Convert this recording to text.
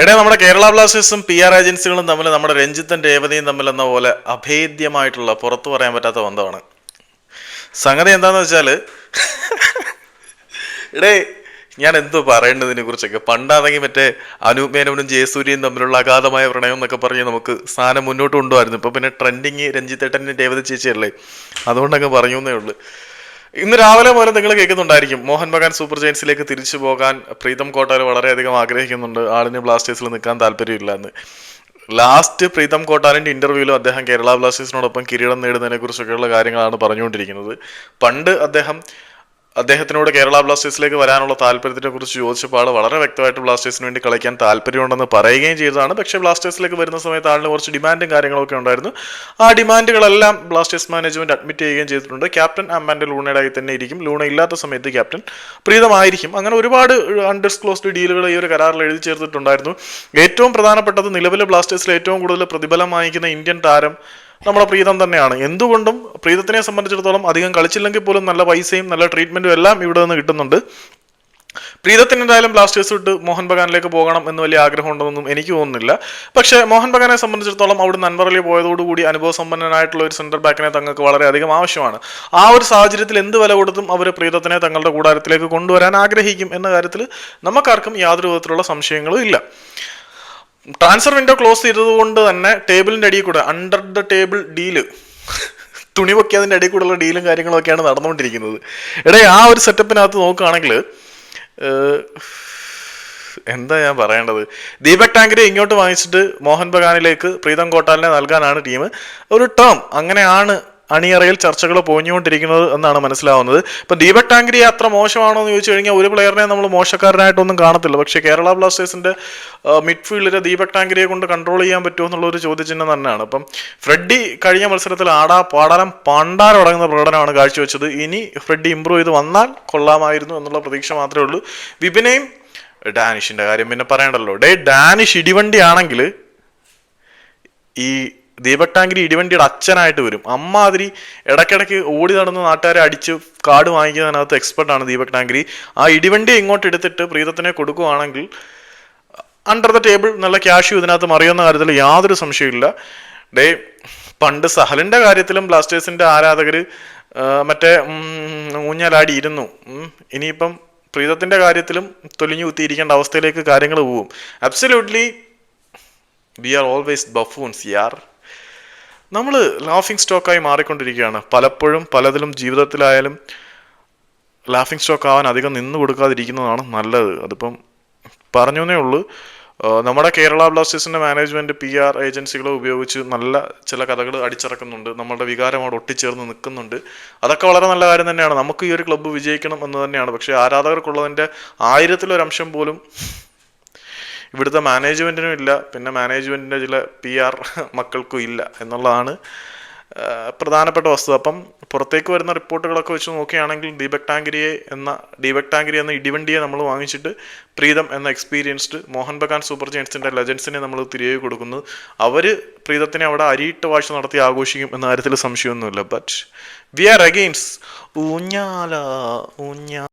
എടേ നമ്മുടെ Kerala ബ്ലാസ്റ്റേഴ്സും P R ഏജൻസികളും തമ്മിൽ നമ്മുടെ രഞ്ജിത്തും രേവതിയും തമ്മിൽ എന്ന പോലെ അഭേദ്യമായിട്ടുള്ള പുറത്തു പറയാൻ പറ്റാത്ത ബന്ധമാണ്. സംഗതി എന്താന്ന് വെച്ചാൽ എടേ ഞാൻ എന്തോ പറയേണ്ടതിനെ കുറിച്ചൊക്കെ. പണ്ടാണെങ്കിൽ മറ്റേ അനൂപ് ജയസൂര്യയും തമ്മിലുള്ള അഗാധമായ പ്രണയം എന്നൊക്കെ പറഞ്ഞ് നമുക്ക് സാധനം മുന്നോട്ട് കൊണ്ടുപോയിരുന്നു ഇപ്പൊ പിന്നെ ട്രെൻഡിങ് രഞ്ജിത്തേട്ടന്റെ രേവതി ചേച്ചിയല്ലേ? അതുകൊണ്ടങ്ങ് പറഞ്ഞു ഉള്ളൂ. ഇന്ന് രാവിലെ മുതൽ നിങ്ങൾ കേൾക്കുന്നുണ്ടായിരിക്കും. മോഹൻ ബഗാൻ സൂപ്പർ ജയൻസിലേക്ക് തിരിച്ചു പോകാൻ പ്രീതം കോട്ടാൽ വളരെയധികം ആഗ്രഹിക്കുന്നുണ്ട്. ആളിന് ബ്ലാസ്റ്റേഴ്സിൽ നിൽക്കാൻ താല്പര്യമില്ല എന്ന്. ലാസ്റ്റ് പ്രീതം കോട്ടാലിന്റെ ഇന്റർവ്യൂവിലും അദ്ദേഹം കേരള ബ്ലാസ്റ്റേഴ്സിനോടൊപ്പം കിരീടം നേടുന്നതിനെ കുറിച്ചൊക്കെയുള്ള കാര്യങ്ങളാണ് പറഞ്ഞുകൊണ്ടിരിക്കുന്നത്. പണ്ട് അദ്ദേഹം അദ്ദേഹത്തിനോട് കേരള ബ്ലാസ്റ്റേഴ്സിലേക്ക് വരാനുള്ള താല്പര്യത്തിനെ കുറിച്ച് ചോദിച്ചപ്പോൾ ആൾ വളരെ വ്യക്തമായിട്ട് ബ്ലാസ്റ്റേഴ്സിന് വേണ്ടി കളിക്കാൻ താല്പര്യമുണ്ടെന്ന് പറയുകയും ചെയ്തതാണ്. പക്ഷേ ബ്ലാസ്റ്റേഴ്സിലേക്ക് വരുന്ന സമയത്ത് ആളിന് കുറച്ച് ഡിമാൻഡും കാര്യങ്ങളൊക്കെ ഉണ്ടായിരുന്നു. ആ ഡിമാൻഡുകളെല്ലാം ബ്ലാസ്റ്റേഴ്സ് മാനേജ്മെന്റ് അഡ്മിറ്റ് ചെയ്യുകയും ചെയ്തിട്ടുണ്ട്. ക്യാപ്റ്റൻ അമ്മാന്റെ ലൂണയുടെ ആയി തന്നെ ഇരിക്കും. ലൂണ ഇല്ലാത്ത സമയത്ത് ക്യാപ്റ്റൻ പ്രീതമായിരിക്കും. അങ്ങനെ ഒരുപാട് അൺഡിസ്ക്ലോസ്ഡ് ഡീലുകൾ ഈ ഒരു കരാറിൽ എഴുതി ചേർത്തിട്ടുണ്ടായിരുന്നു. ഏറ്റവും പ്രധാനപ്പെട്ടത് നിലവിലെ ബ്ലാസ്റ്റേഴ്സിൽ ഏറ്റവും കൂടുതൽ പ്രതിഫലം വാങ്ങിക്കുന്ന ഇന്ത്യൻ താരം നമ്മുടെ പ്രീതം തന്നെയാണ്. എന്തുകൊണ്ടും പ്രീതത്തിനെ സംബന്ധിച്ചിടത്തോളം അധികം കളിച്ചില്ലെങ്കിൽ പോലും നല്ല പൈസയും നല്ല ട്രീറ്റ്മെന്റും എല്ലാം ഇവിടെ നിന്ന് കിട്ടുന്നുണ്ട്. പ്രീതത്തിന് എന്തായാലും ബ്ലാസ്റ്റേഴ്സ് വിട്ട് മോഹൻ ബഗാനിലേക്ക് പോകണം എന്ന് വലിയ ആഗ്രഹം ഉണ്ടെന്നൊന്നും എനിക്ക് തോന്നുന്നില്ല. പക്ഷേ മോഹൻ ബഗാനെ സംബന്ധിച്ചിടത്തോളം അവിടെ നൻപറലി പോയതോടുകൂടി അനുഭവസമ്പന്നനായിട്ടുള്ള ഒരു സെന്റർ ബാക്കിനെ തങ്ങൾക്ക് വളരെയധികം ആവശ്യമാണ്. ആ ഒരു സാഹചര്യത്തിൽ എന്ത് വില കൊടുത്തും അവർ പ്രീതത്തിനെ തങ്ങളുടെ കൂടാരത്തിലേക്ക് കൊണ്ടുവരാൻ ആഗ്രഹിക്കും എന്ന കാര്യത്തിൽ നമുക്കാർക്കും യാതൊരു വിധത്തിലുള്ള സംശയങ്ങളും ഇല്ല. ട്രാൻസ്ഫർ വിൻഡോ ക്ലോസ് ചെയ്തതുകൊണ്ട് തന്നെ ടേബിളിന്റെ അടിയിൽ കൂടെ അണ്ടർ ദ ടേബിൾ ഡീൽ തുണി പൊക്കി അതിന്റെ അടിയിൽ കൂടെയുള്ള ഡീലും കാര്യങ്ങളും ഒക്കെയാണ് നടന്നുകൊണ്ടിരിക്കുന്നത്. എടേ ആ ഒരു സെറ്റപ്പിനകത്ത് നോക്കുകയാണെങ്കിൽ എന്താ ഞാൻ പറയേണ്ടത്? ദീപക് ടാങ്കരെ ഇങ്ങോട്ട് വാങ്ങിച്ചിട്ട് മോഹൻ ബഗാനിലേക്ക് പ്രീതം കോട്ടാലിനെ നൽകാനാണ് ടീം. ഒരു ടേം അങ്ങനെയാണ് അണിയറയിൽ ചർച്ചകൾ പോഞ്ഞുകൊണ്ടിരിക്കുന്നത് എന്നാണ് മനസ്സിലാവുന്നത്. ഇപ്പൊ ദീപക് ടാങ്കരി അത്ര മോശമാണോ എന്ന് ചോദിച്ചു കഴിഞ്ഞാൽ ഒരു പ്ലെയറിനെ നമ്മൾ മോശക്കാരനായിട്ടൊന്നും കാണത്തില്ല. പക്ഷേ കേരള ബ്ലാസ്റ്റേഴ്സിന്റെ മിഡ്ഫീൽഡിലെ ദീപക് ടാങ്കരിയെ കൊണ്ട് കൺട്രോൾ ചെയ്യാൻ പറ്റുമോ എന്നുള്ള ഒരു ചോദ്യചിഹ്നം തന്നെയാണ്. അപ്പം ഫ്രെഡി കഴിഞ്ഞ മത്സരത്തിൽ ആടാ പാടാലം പണ്ടാരടങ്ങുന്ന പ്രകടനമാണ് കാഴ്ചവെച്ചത്. ഇനി ഫ്രെഡി ഇമ്പ്രൂവ് ചെയ്ത് വന്നാൽ കൊള്ളാമായിരുന്നു എന്നുള്ള പ്രതീക്ഷ മാത്രമേ ഉള്ളൂ. വിപിനെയും ഡാനിഷിന്റെ കാര്യം പിന്നെ പറയണ്ടല്ലോ. ഡേ ഡാനിഷ് ഇടിവണ്ടി ആണെങ്കിൽ ഈ ദീപക് ടാങ്കരി ഇടിവണ്ടിയുടെ അച്ഛനായിട്ട് വരും. അമ്മാതിരി ഇടയ്ക്കിടയ്ക്ക് ഓടി നടന്ന് നാട്ടുകാരെ അടിച്ച് കാർഡ് വാങ്ങിക്കുന്നതിനകത്ത് എക്സ്പെർട്ടാണ് ദീപക് ടാങ്കിരി ആ ഇടിവണ്ടി ഇങ്ങോട്ട് എടുത്തിട്ട് പ്രീതത്തിനെ കൊടുക്കുകയാണെങ്കിൽ അണ്ടർ ദ ടേബിൾ നല്ല ക്യാഷ് ഇതിനകത്ത് മറിയുന്ന കാര്യത്തിൽ യാതൊരു സംശയമില്ല ഡേ പണ്ട് സഹലിന്റെ കാര്യത്തിലും ബ്ലാസ്റ്റേഴ്സിന്റെ ആരാധകർ മറ്റേ ഊഞ്ഞാലാടി ഊഞ്ഞാലാടിയിരുന്നു ഇനിയിപ്പം പ്രീതത്തിന്റെ കാര്യത്തിലും തൊലിഞ്ഞു കുത്തിയിരിക്കേണ്ട അവസ്ഥയിലേക്ക് കാര്യങ്ങൾ പോവും. Absolutely we are always buffoons യാർ നമ്മൾ ലാഫിംഗ് സ്റ്റോക്കായി മാറിക്കൊണ്ടിരിക്കുകയാണ്. പലപ്പോഴും പലതിലും ജീവിതത്തിലായാലും ലാഫിംഗ് സ്റ്റോക്ക് ആവാൻ അധികം നിന്ന് കൊടുക്കാതിരിക്കുന്നതാണ് നല്ലത്. അതിപ്പം പറഞ്ഞേ ഉള്ളൂ. നമ്മുടെ കേരള ബ്ലാസ്റ്റേഴ്സിന്റെ മാനേജ്മെന്റ് പി ആർ ഏജൻസികളെ ഉപയോഗിച്ച് നല്ല ചില കഥകൾ അടിച്ചിറക്കുന്നുണ്ട്. നമ്മളുടെ വികാരം അവിടെ ഒട്ടിച്ചേർന്ന് നിൽക്കുന്നുണ്ട്. അതൊക്കെ വളരെ നല്ല കാര്യം തന്നെയാണ്. നമുക്ക് ഈ ഒരു ക്ലബ്ബ് വിജയിക്കണം എന്ന് തന്നെയാണ്. പക്ഷേ ആരാധകർക്കുള്ളതിന്റെ ആയിരത്തിലൊരംശം പോലും ഇവിടുത്തെ മാനേജ്മെന്റിനും ഇല്ല പിന്നെ മാനേജ്മെന്റിന്റെ ചില പി ആർ മക്കൾക്കും ഇല്ല എന്നുള്ളതാണ് പ്രധാനപ്പെട്ട വസ്തുത. അപ്പം പുറത്തേക്ക് വരുന്ന റിപ്പോർട്ടുകളൊക്കെ വെച്ച് നോക്കുകയാണെങ്കിൽ ദീപക് ടാങ്കരിയെ എന്ന ദീപക് ടാങ്കിരി എന്ന ഇടിവണ്ടിയെ നമ്മൾ വാങ്ങിച്ചിട്ട് പ്രീതം എന്ന എക്സ്പീരിയൻസ്ഡ് മോഹൻ ബഗാൻ സൂപ്പർ ജെയിൻസിന്റെ ലെജൻസിനെ നമ്മൾ തിരികെ കൊടുക്കുന്നു. അവർ പ്രീതത്തിനെ അവിടെ അരിയിട്ട് വാഴ്ച നടത്തി ആഘോഷിക്കും എന്ന കാര്യത്തിൽ സംശയമൊന്നുമില്ല. ബട്ട് വി ആർ അഗെയിൻസ് ഊഞ്ഞാല ഊഞ്ഞാ